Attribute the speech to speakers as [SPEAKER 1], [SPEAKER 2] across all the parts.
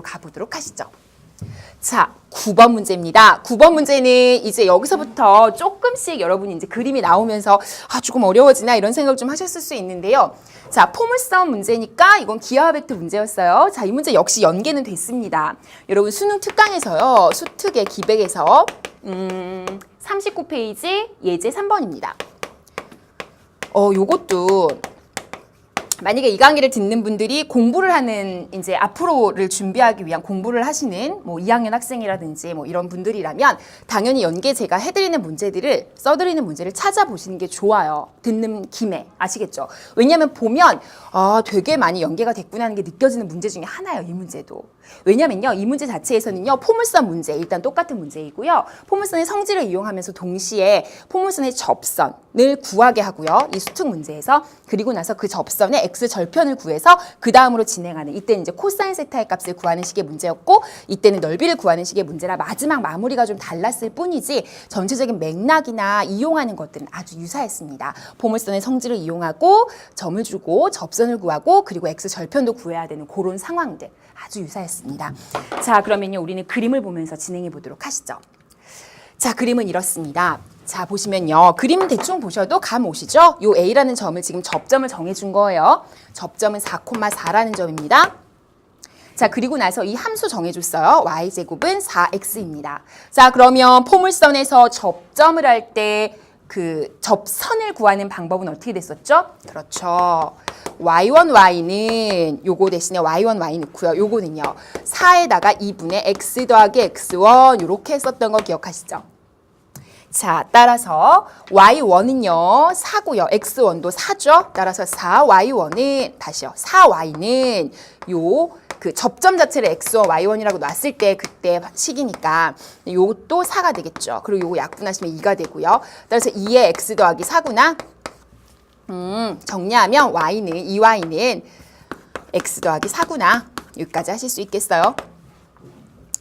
[SPEAKER 1] 가보도록 하시죠. 자, 9번 문제입니다. 9번 문제는 이제 여기서부터 조금씩 여러분이 이제 그림이 나오면서 아, 조금 어려워지나 이런 생각을 좀 하셨을 수 있는데요. 자, 포물선 문제니까 이건 기하와 벡터 문제였어요. 자, 이 문제 역시 연계는 됐습니다. 여러분 수능 특강에서요. 수특의 기백에서 음, 39페이지 예제 3번입니다. 어, 요것도 만약에 이 강의를 듣는 분들이 공부를 하는 이제 앞으로를 준비하기 위한 공부를 하시는 뭐 2학년 학생이라든지 뭐 이런 분들이라면 당연히 연계 제가 해드리는 문제들을 써드리는 문제를 찾아보시는 게 좋아요. 듣는 김에 아시겠죠? 왜냐하면 보면 아 되게 많이 연계가 됐구나 하는 게 느껴지는 문제 중에 하나예요. 이 문제도. 왜냐면요 이 문제 자체에서는요 포물선 문제 일단 똑같은 문제이고요 포물선의 성질을 이용하면서 동시에 포물선의 접선을 구하게 하고요 이 수특 문제에서 그리고 나서 그 접선의 x 절편을 구해서 그 다음으로 진행하는 이때는 이제 코사인 세타의 값을 구하는 식의 문제였고 이때는 넓이를 구하는 식의 문제라 마지막 마무리가 좀 달랐을 뿐이지 전체적인 맥락이나 이용하는 것들은 아주 유사했습니다 포물선의 성질을 이용하고 점을 주고 접선을 구하고 그리고 x 절편도 구해야 되는 그런 상황들 아주 유사했습니다. 자, 그러면요. 우리는 그림을 보면서 진행해 보도록 하시죠. 자, 그림은 이렇습니다. 자, 보시면요. 그림 대충 보셔도 감 오시죠? 요 A라는 점을 지금 접점을 정해 준 거예요. 접점은 4,4라는 점입니다. 자, 그리고 나서 이 함수 정해줬어요. y제곱은 4x입니다. 자, 그러면 포물선에서 접점을 할 때 그 접선을 구하는 방법은 어떻게 됐었죠? 그렇죠. y1, y는 요거 대신에 y1, y 넣고요. 요거는요. 4에다가 2분의 x 더하기 x1 요렇게 했었던 거 기억하시죠? 자, 따라서 y1은요, 4고요. x1도 4죠? 따라서 4y1은, 다시요. 4y는 요, 그 접점 자체를 x1, y1이라고 놨을 때 그때 식이니까 요것도 4가 되겠죠. 그리고 요거 약분하시면 2가 되고요. 따라서 2의 x 더하기 4구나. 음, 정리하면 y는, 2y는 x 더하기 4구나. 여기까지 하실 수 있겠어요?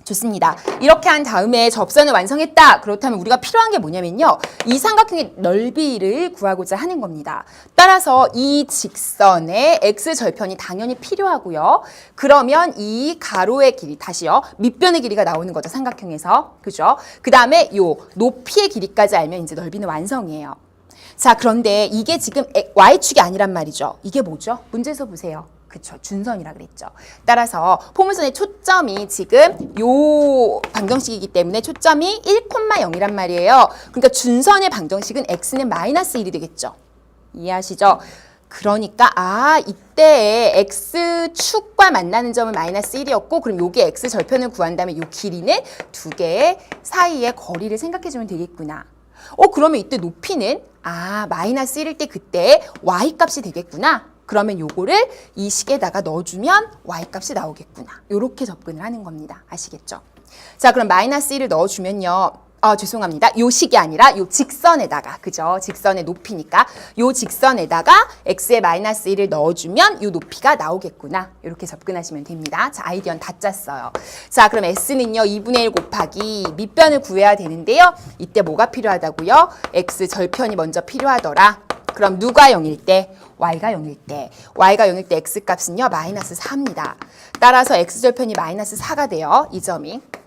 [SPEAKER 1] 좋습니다. 이렇게 한 다음에 접선을 완성했다. 그렇다면 우리가 필요한 게 뭐냐면요. 이 삼각형의 넓이를 구하고자 하는 겁니다. 따라서 이 직선의 x 절편이 당연히 필요하고요. 그러면 이 가로의 길이 다시요. 밑변의 길이가 나오는 거죠. 삼각형에서. 그죠? 그 다음에 요 높이의 길이까지 알면 이제 넓이는 완성이에요. 자, 그런데 이게 지금 y축이 아니란 말이죠. 이게 뭐죠? 문제에서 보세요. 그쵸 준선이라 그랬죠. 따라서 포물선의 초점이 지금 요 방정식이기 때문에 초점이 1,0이란 말이에요. 그러니까 준선의 방정식은 x는 마이너스 1이 되겠죠. 이해하시죠? 그러니까 아 이때 x축과 만나는 점은 마이너스 1이었고 그럼 요게 x 절편을 구한다면 요 길이는 두 개의 사이의 거리를 생각해 주면 되겠구나. 어 그러면 이때 높이는 아 마이너스 1일 때 그때 y 값이 되겠구나. 그러면 요거를 이 식에다가 넣어주면 y 값이 나오겠구나. 요렇게 접근을 하는 겁니다. 아시겠죠? 자 그럼 마이너스 1을 넣어주면요. 아 죄송합니다. 요 식이 아니라 요 직선에다가 그죠? 직선의 높이니까 요 직선에다가 x의 마이너스 1을 넣어주면 요 높이가 나오겠구나. 이렇게 접근하시면 됩니다. 자 아이디어는 다 짰어요. 자 그럼 s는요 2분의 1 곱하기 밑변을 구해야 되는데요. 이때 뭐가 필요하다고요? x 절편이 먼저 필요하더라. 그럼 누가 0일 때? y가 0일 때. y가 0일 때 x 값은요 마이너스 4입니다. 따라서 x 절편이 마이너스 4가 돼요. 이 점이. 이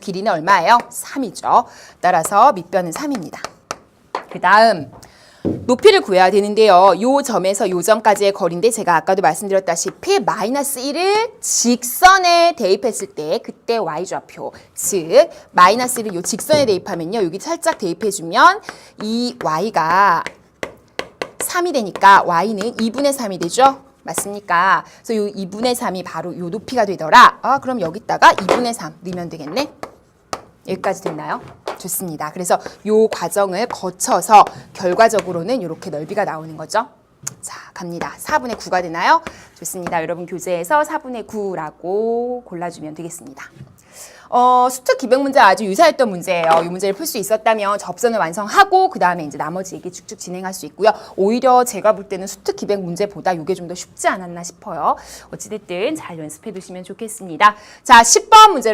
[SPEAKER 1] 길이는 얼마예요? 3이죠. 따라서 밑변은 3입니다. 그 다음 높이를 구해야 되는데요. 요 점에서 요 점까지의 거리인데 제가 아까도 말씀드렸다시피 마이너스 1을 직선에 대입했을 때 그때 y좌표 즉 마이너스 1을 요 직선에 대입하면요. 여기 살짝 대입해주면 이 y가 3이 되니까 y는 2분의 3이 되죠. 맞습니까? 그래서 요 2분의 3이 바로 요 높이가 되더라. 아, 그럼 여기다가 2분의 3 넣으면 되겠네. 여기까지 됐나요? 좋습니다. 그래서 요 과정을 거쳐서 결과적으로는 이렇게 넓이가 나오는 거죠. 자, 갑니다. 4분의 9가 되나요? 좋습니다. 여러분 교재에서 4분의 9라고 골라주면 되겠습니다. 어, 수특 기백 문제 아주 유사했던 문제예요. 이 문제를 풀 수 있었다면 접선을 완성하고 그 다음에 이제 나머지 얘기 쭉쭉 진행할 수 있고요. 오히려 제가 볼 때는 수특 기백 문제보다 이게 좀 더 쉽지 않았나 싶어요. 어찌됐든 잘 연습해 두시면 좋겠습니다. 자, 10번 문제로